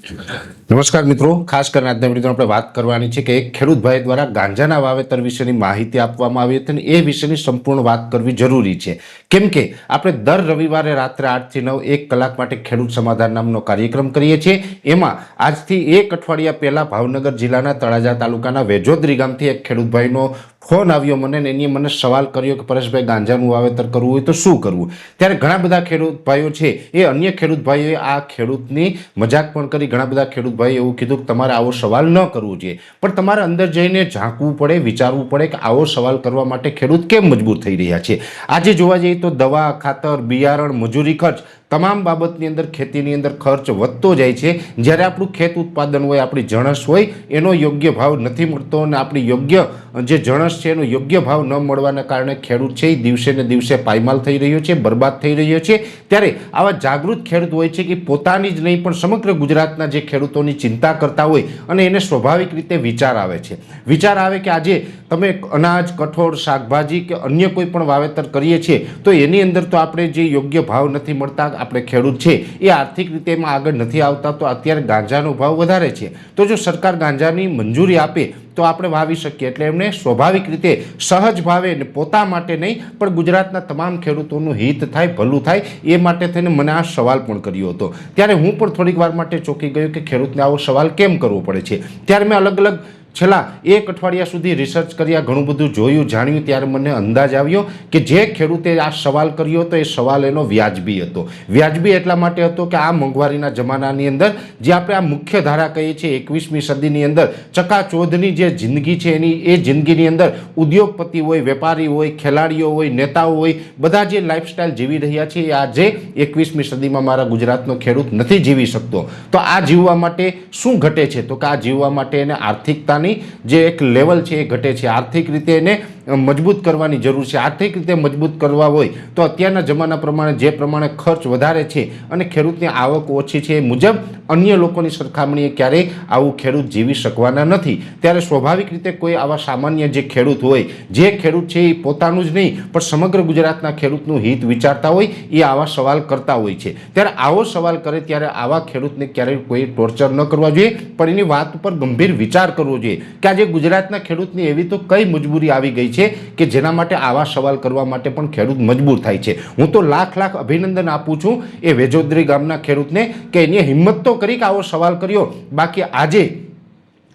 નમસ્કાર મિત્રો. ખાસ કરીને આજના વીડિયો આપણે વાત કરવાની છે કે એક ખેડૂત ભાઈ દ્વારા ગાંજાના વાવેતર વિશેની માહિતી આપવામાં આવી હતી અને એ વિશેની સંપૂર્ણ વાત કરવી જરૂરી છે. કેમ કે આપણે દર રવિવારે રાત્રે આઠથી નવ એક કલાક માટે ખેડૂત સમાધાન નામનો કાર્યક્રમ કરીએ છીએ. એમાં આજથી એક અઠવાડિયા પહેલાં ભાવનગર જિલ્લાના તળાજા તાલુકાના વેજોદરી ગામથી એક ખેડૂત ભાઈનો ફોન આવ્યો મને ને એની મને સવાલ કર્યો કે પરેશભાઈ ગાંજાનું વાવેતર કરવું હોય તો શું કરવું? ત્યારે ઘણા બધા ખેડૂત ભાઈઓ છે, એ અન્ય ખેડૂત ભાઈઓએ આ ખેડૂતની મજાક પણ કરી. ઘણા બધા ખેડૂત ભાઈઓ એવું કીધું કે તમારે આવો સવાલ ન કરવો જોઈએ. પણ તમારે અંદર જઈને ઝાંકવું પડે, વિચારવું પડે કે આવો સવાલ કરવા માટે ખેડૂત કેમ મજબૂર થઈ રહ્યા છે? આજે જોવા જઈએ તો દવા, ખાતર, બિયારણ, મજૂરી ખર્ચ તમામ બાબતની અંદર, ખેતીની અંદર ખર્ચ વધતો જાય છે. જ્યારે આપણું ખેત ઉત્પાદન હોય, આપણી જણસ હોય, એનો યોગ્ય ભાવ નથી મળતો અને આપણી યોગ્ય, જે જણસ છે, એનો યોગ્ય ભાવ ન મળવાના કારણે ખેડૂત છે એ દિવસે ને દિવસે પાયમાલ થઈ રહ્યો છે, બરબાદ થઈ રહ્યો છે. ત્યારે આવા જાગૃત ખેડૂત હોય છે કે પોતાની જ નહીં, પણ સમગ્ર ગુજરાતના જે ખેડૂતોની ચિંતા કરતા હોય અને એને સ્વાભાવિક રીતે વિચાર આવે છે. વિચાર આવે કે આજે તમે અનાજ, કઠોળ, શાકભાજી કે અન્ય કોઈ પણ વાવેતર કરીએ છીએ, તો એની અંદર તો આપણે જે યોગ્ય ભાવ નથી મળતા આપણે ખેડૂત છે એ આર્થિક રીતે એમાં આગળ નથી આવતા, તો અત્યારે ગાંજાનો ભાવ વધારે છે. તો જો સરકાર ગાંજાની મંજૂરી આપે, તો આપણે વાવી શકીએ. એટલે એમણે સ્વાભાવિક રીતે સહજ ભાવે પોતા માટે નહીં, પણ ગુજરાતના તમામ ખેડૂતોનું હિત થાય, ભલું થાય, એ માટે થઈને મને આ સવાલ પણ કર્યો હતો. ત્યારે હું પણ થોડીક વાર માટે ચોંકી ગયો કે ખેડૂતને આવો સવાલ કેમ કરવો પડે છે? ત્યારે મેં અલગ અલગ છેલ્લા એક અઠવાડિયા સુધી રિસર્ચ કર્યા ઘણું બધું જોયું, જાણ્યું, ત્યારે મને અંદાજ આવ્યો કે જે ખેડૂતે આ સવાલ કર્યો હતો, એ સવાલ એનો વ્યાજબી હતો. વ્યાજબી એટલા માટે હતો કે આ મોંઘવારીના જમાનાની અંદર, જે આપણે આ મુખ્ય ધારા કહીએ છીએ, એકવીસમી સદીની અંદર ચકાચોધની જે જિંદગી છે એની, એ જિંદગીની અંદર ઉદ્યોગપતિ હોય, વેપારી હોય, ખેલાડીઓ હોય, નેતાઓ હોય, બધા જે લાઈફસ્ટાઈલ જીવી રહ્યા છે, એ આજે એકવીસમી સદીમાં મારા ગુજરાતનો ખેડૂત નથી જીવી શકતો. તો આ જીવવા માટે શું ઘટે છે? તો કે આ જીવવા માટે એને આર્થિકતાની જે એક લેવલ છે એ ઘટે છે. આર્થિક રીતે એને મજબૂત કરવાની જરૂર છે. આર્થિક રીતે મજબૂત કરવા હોય તો અત્યારના જમાના પ્રમાણે જે પ્રમાણે ખર્ચ વધારે છે અને ખેડૂતની આવક ઓછી છે એ મુજબ અન્ય લોકોની સરખામણીએ ક્યારેય આવું ખેડૂત જીવી શકવાના નથી. ત્યારે સ્વાભાવિક રીતે કોઈ આવા સામાન્ય જે ખેડૂત હોય, જે ખેડૂત છે એ પોતાનું જ નહીં, પણ સમગ્ર ગુજરાતના ખેડૂતનું હિત વિચારતા હોય, એ આવા સવાલ કરતા હોય છે. ત્યારે આવો સવાલ કરે ત્યારે આવા ખેડૂતને ક્યારેય કોઈ ટોર્ચર ન કરવા જોઈએ, પણ એની વાત ઉપર ગંભીર વિચાર કરવો જોઈએ. કે આજે ગુજરાતના ખેડૂતની એવી તો કઈ મજબૂરી આવી ગઈ છે? કે જેના માટે આવા સવાલ કરવા માટે પણ ખેડૂત મજબૂર થાય છે. હું તો લાખ લાખ અભિનંદન આપું છું એ વેજોદરી ગામના ખેડૂતને કે એની હિંમત તો કરી કે આવો સવાલ કર્યો. બાકી આજે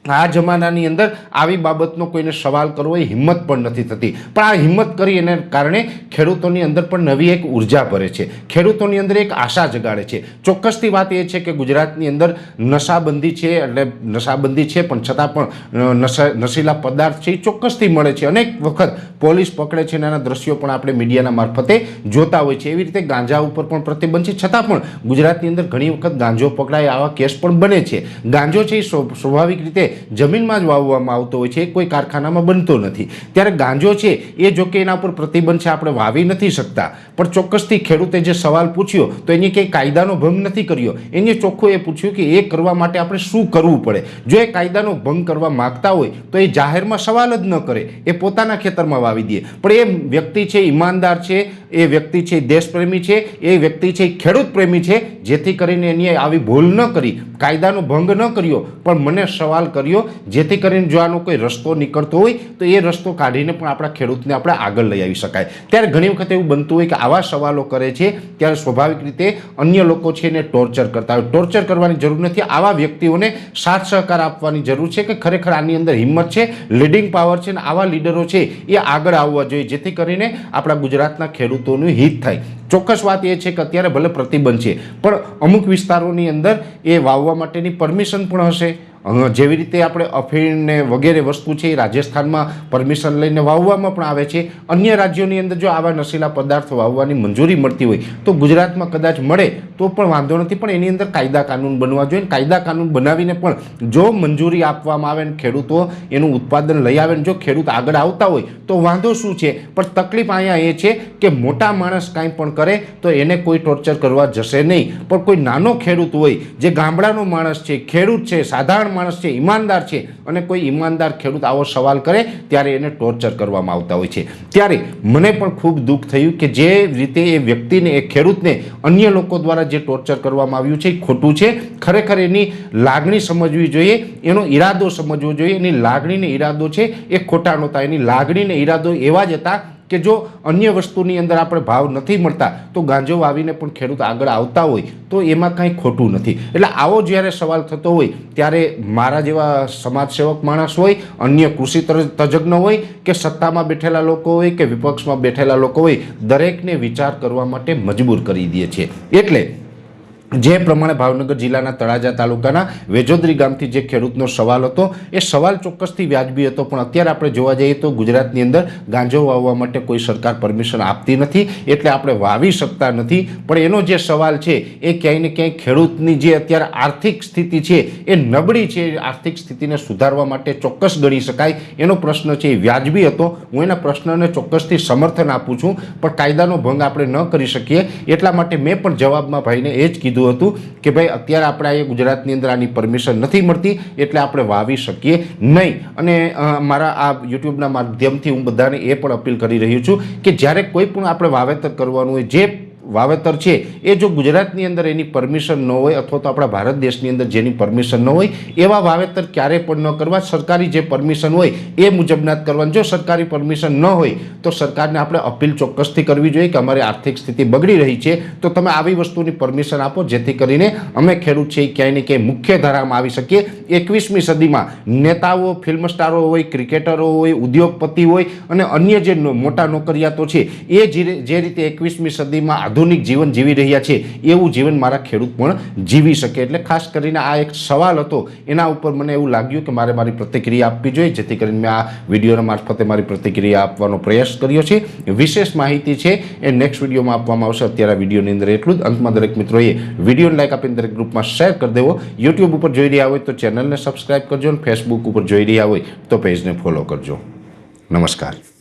આ જમાનાની અંદર આવી બાબતનો કોઈને સવાલ કરવો એ હિંમત પણ નથી થતી. પણ આ હિંમત કરી એને કારણે ખેડૂતોની અંદર પણ નવી એક ઊર્જા ભરે છે. ખેડૂતોની અંદર એક આશા જગાડે છે. ચોક્કસથી વાત એ છે કે ગુજરાતની અંદર નશાબંધી છે એટલે નશાબંધી છે, પણ છતાં પણ નશા, નશીલા પદાર્થ છે એ ચોક્કસથી મળે છે. અનેક વખત પોલીસ પકડે છે અને એના દ્રશ્યો પણ આપણે મીડિયાના મારફતે જોતા હોય છે. એવી રીતે ગાંજા ઉપર પણ પ્રતિબંધ છે. છતાં પણ ગુજરાતની અંદર ઘણી વખત ગાંજો પકડાય આવા કેસ પણ બને છે. ગાંજો છે એ સ્વાભાવિક રીતે જમીનમાં જ વાવવામાં આવતો હોય છે કોઈ કારખાનામાં બનતો નથી. ત્યારે ગાંજો છે, એ જો કે એના ઉપર પ્રતિબંધ છે, આપણે વાવી નથી શકતા. પણ ચોક્કસથી ખેડૂતે જે સવાલ પૂછ્યો, તો એની કંઈ કાયદાનો ભંગ નથી કર્યો. એને ચોખ્ખું એ પૂછ્યું કે એ કરવા માટે આપણે શું કરવું પડે? જો એ કાયદાનો ભંગ કરવા માગતા હોય, તો એ જાહેરમાં સવાલ જ ન કરે. એ પોતાના ખેતરમાં વાવી દે. પણ એ વ્યક્તિ છે, ઈમાનદાર છે, એ વ્યક્તિ છે, દેશપ્રેમી છે, એ વ્યક્તિ છે, ખેડૂત પ્રેમી છે, જેથી કરીને એની આવી ભૂલ ન કરી, કાયદાનો ભંગ ન કર્યો. પણ મને સવાલ કર્યો જેથી કરીને જો આનો કોઈ રસ્તો નીકળતો હોય, તો એ રસ્તો કાઢીને પણ આપણા ખેડૂતને આપણે આગળ લઈ આવી શકાય. ત્યારે ઘણી વખત એવું બનતું હોય કે આવા સવાલો કરે છે, ત્યારે સ્વાભાવિક રીતે અન્ય લોકો છે એને ટોર્ચર કરતા હોય. ટોર્ચર કરવાની જરૂર નથી. આવા વ્યક્તિઓને સાથ સહકાર આપવાની જરૂર છે કે ખરેખર આની અંદર હિંમત છે લીડિંગ પાવર છે અને આવા લીડરો છે એ આગળ આવવા જોઈએ. જેથી કરીને આપણા ગુજરાતના ખેડૂતોનું હિત થાય. ચોક્કસ વાત એ છે કે અત્યારે ભલે પ્રતિબંધ છે, પણ અમુક વિસ્તારોની અંદર એ વાવવા માટેની પરમિશન પણ હશે. જેવી રીતે આપણે અફીણને વગેરે વસ્તુ છે એ રાજસ્થાનમાં પરમિશન લઈને વાવવામાં પણ આવે છે. અન્ય રાજ્યોની અંદર જો આવા નશીલા પદાર્થો વાવવાની મંજૂરી મળતી હોય તો ગુજરાતમાં કદાચ મળે તો પણ વાંધો નથી, પણ એની અંદર કાયદા કાનૂન બનવા જોઈએ કાયદા કાનૂન બનાવીને પણ જો મંજૂરી આપવામાં આવે ને ખેડૂતો એનું ઉત્પાદન લઈ આવે ને જો ખેડૂત આગળ આવતા હોય તો વાંધો શું છે? પણ તકલીફ અહીંયા એ છે કે મોટા માણસ કાંઈ પણ કરે તો એને કોઈ ટોર્ચર કરવા જશે નહીં. પણ કોઈ નાનો ખેડૂત હોય, જે ગામડાનો માણસ છે, ખેડૂત છે, સાધારણ માણસ છે, ઈમાનદાર છે અને કોઈ ઈમાનદાર ખેડૂત આવો સવાલ કરે ત્યારે એને ટોર્ચર કરવામાં આવતા હોય છે. ત્યારે મને પણ ખૂબ દુઃખ થયું કે જે રીતે એ વ્યક્તિને, એ ખેડૂતને અન્ય લોકો દ્વારા દ્વારા જે ટોર્ચર કરવામાં આવ્યું છે એ ખોટું છે. ખરેખર એની લાગણી સમજવી જોઈએ. એનો ઈરાદો સમજવો જોઈએ. એની લાગણીને ઈરાદો છે એ ખોટાનો હતા એની લાગણીને ઈરાદો એવા જ હતા કે જો અન્ય વસ્તુની અંદર આપણે ભાવ નથી મળતા, તો ગાંજો વાવીને પણ ખેડૂત આગળ આવતા હોય, તો એમાં કાંઈ ખોટું નથી. એટલે આવો જ્યારે સવાલ થતો હોય, ત્યારે મારા જેવા સમાજસેવક માણસ હોય, અન્ય કૃષિ તજજ્ઞ હોય, કે સત્તામાં બેઠેલા લોકો હોય, કે વિપક્ષમાં બેઠેલા લોકો હોય, દરેકને વિચાર કરવા માટે મજબૂર કરી દે છે. એટલે જે પ્રમાણે ભાવનગર જિલ્લાના તળાજા તાલુકાના વેજોદરી ગામથી જે ખેડૂતનો સવાલ હતો, એ સવાલ ચોક્કસથી વ્યાજબી હતો. પણ અત્યારે આપણે જોવા જઈએ તો ગુજરાતની અંદર ગાંજો વાવવા માટે કોઈ સરકાર પરમિશન આપતી નથી, એટલે આપણે વાવી શકતા નથી. પણ એનો જે સવાલ છે, એ ક્યાંય ને ક્યાંય ખેડૂતની જે અત્યારે આર્થિક સ્થિતિ છે, એ નબળી છે. આર્થિક સ્થિતિને સુધારવા માટે ચોક્કસ ગણી શકાય. એનો પ્રશ્ન છે, એ વ્યાજબી હતો. હું એના પ્રશ્નને ચોક્કસથી સમર્થન આપું છું. પણ કાયદાનો ભંગ આપણે ન કરી શકીએ. એટલા માટે મેં પણ જવાબમાં ભાઈને એ જ કીધું હતું કે ભાઈ, અત્યારે આપણે અહીંયા ગુજરાતની અંદર આની પરમિશન નથી મળતી, એટલે આપણે વાવી શકીએ નહીં. અને મારા આ યુટ્યુબના માધ્યમથી હું બધાને એ પણ અપીલ કરી રહ્યો છું કે જ્યારે કોઈ પણ આપણે વાવેતર કરવાનું હોય, જે વાવેતર છે, એ જો ગુજરાતની અંદર એની પરમિશન ન હોય, અથવા તો આપણા ભારત દેશની અંદર જેની પરમિશન ન હોય, એવા વાવેતર ક્યારે પણ ન કરવા, સરકારી જે પરમિશન હોય, એ મુજબના જ કરવાનું. જો સરકારી પરમિશન ન હોય, તો સરકારને આપણે અપીલ ચોક્કસથી કરવી જોઈએ કે અમારી આર્થિક સ્થિતિ બગડી રહી છે, તો તમે આવી વસ્તુની પરમિશન આપો, જેથી કરીને અમે ખેડૂત છે એ ક્યાંય ને ક્યાંય મુખ્ય ધારામાં આવી શકીએ. એકવીસમી સદીમાં નેતાઓ ફિલ્મ સ્ટારો હોય ક્રિકેટરો હોય, ઉદ્યોગપતિ હોય, અને અન્ય જે મોટા નોકરિયાતો છે, એ જે રીતે એકવીસમી સદીમાં આધુનિક જીવન જીવી રહ્યા છે, એવું જીવન મારા ખેડૂત પણ જીવી શકે. એટલે ખાસ કરીને આ એક સવાલ હતો, એના ઉપર મને એવું લાગ્યું કે મારે મારી પ્રતિક્રિયા આપવી જોઈએ, જેથી કરીને મેં આ વિડીયોના મારફતે મારી પ્રતિક્રિયા આપવાનો પ્રયાસ કર્યો છે. વિશેષ માહિતી છે, એ નેક્સ્ટ વિડીયોમાં આપવામાં આવશે. અત્યારે વિડીયોની અંદર એટલું જ. અંતમાં દરેક મિત્રોએ વિડીયોને લાઈક આપીને દરેક ગ્રુપમાં શેર કરી દેવો. યુટ્યુબ ઉપર જોઈ રહ્યા હોય તો ચેનલને સબસ્ક્રાઇબ કરજો અને ફેસબુક ઉપર જોઈ રહ્યા હોય તો પેજને ફોલો કરજો. નમસ્કાર.